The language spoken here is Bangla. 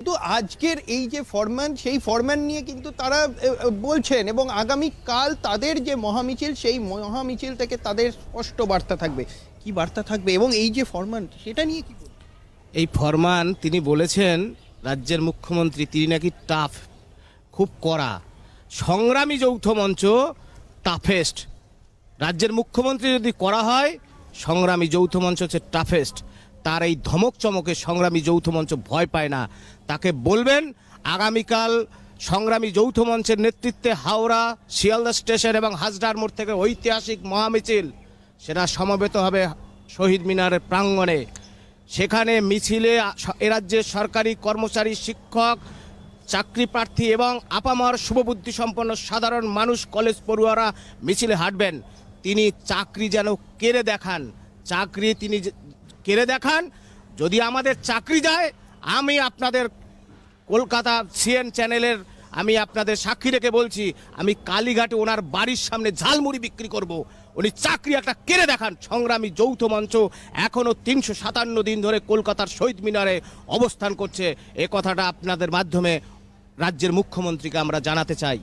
কিন্তু আজকের এই যে ফরম্যান, সেই ফরম্যান নিয়ে কিন্তু তারা বলছেন এবং আগামী কাল তাদের যে মহামিছিল, সেই মহামিছিল থেকে তাদের স্পষ্ট বার্তা থাকবে। কি বার্তা থাকবে এবং এই যে ফরম্যান, সেটা নিয়ে কি এই ফরমান তিনি বলেছেন, রাজ্যের মুখ্যমন্ত্রী, তিনি নাকি টাফ, খুব কড়া। সংগ্রামী যৌথ মঞ্চ, টাফেস্ট। রাজ্যের মুখ্যমন্ত্রী যদি করা হয়, সংগ্রামী যৌথ মঞ্চ হচ্ছে টাফেস্ট। তার এই ধমক চমকে সংগ্রামী যৌথ মঞ্চ ভয় পায় না। তাকে বলবেন, আগামীকাল সংগ্রামী যৌথ মঞ্চের নেতৃত্বে হাওড়া, শিয়ালদা স্টেশন এবং হাজরার মোড় থেকে ঐতিহাসিক মহামিছিল, সেটা সমবেত হবে শহীদ মিনারের প্রাঙ্গণে। সেখানে মিছিলে এ রাজ্যের সরকারি কর্মচারী, শিক্ষক, চাকরি প্রার্থী এবং আপামার শুভবুদ্ধি সম্পন্ন সাধারণ মানুষ, কলেজ পড়ুয়ারা মিছিলে হাঁটবেন। তিনি চাকরি যেন কেড়ে দেখান। চাকরি তিনি কেড়ে দেখান। যদি আমাদের চাকরি যায়, আমি আপনাদের কলকাতা সিএন চ্যানেলের, আমি আপনাদের সাক্ষী রেখে বলছি, আমি কালীঘাটে ওনার বাড়ির সামনে ঝালমুড়ি বিক্রি করব। উনি চাকরি একটা কেড়ে দেখান, সংগ্রামী যৌথ মঞ্চ এখনও তিনশো সাতান্ন দিন ধরে কলকাতার শহীদ মিনারে অবস্থান করছে। এ কথাটা আপনাদের মাধ্যমে রাজ্যের মুখ্যমন্ত্রীকে আমরা জানাতে চাই।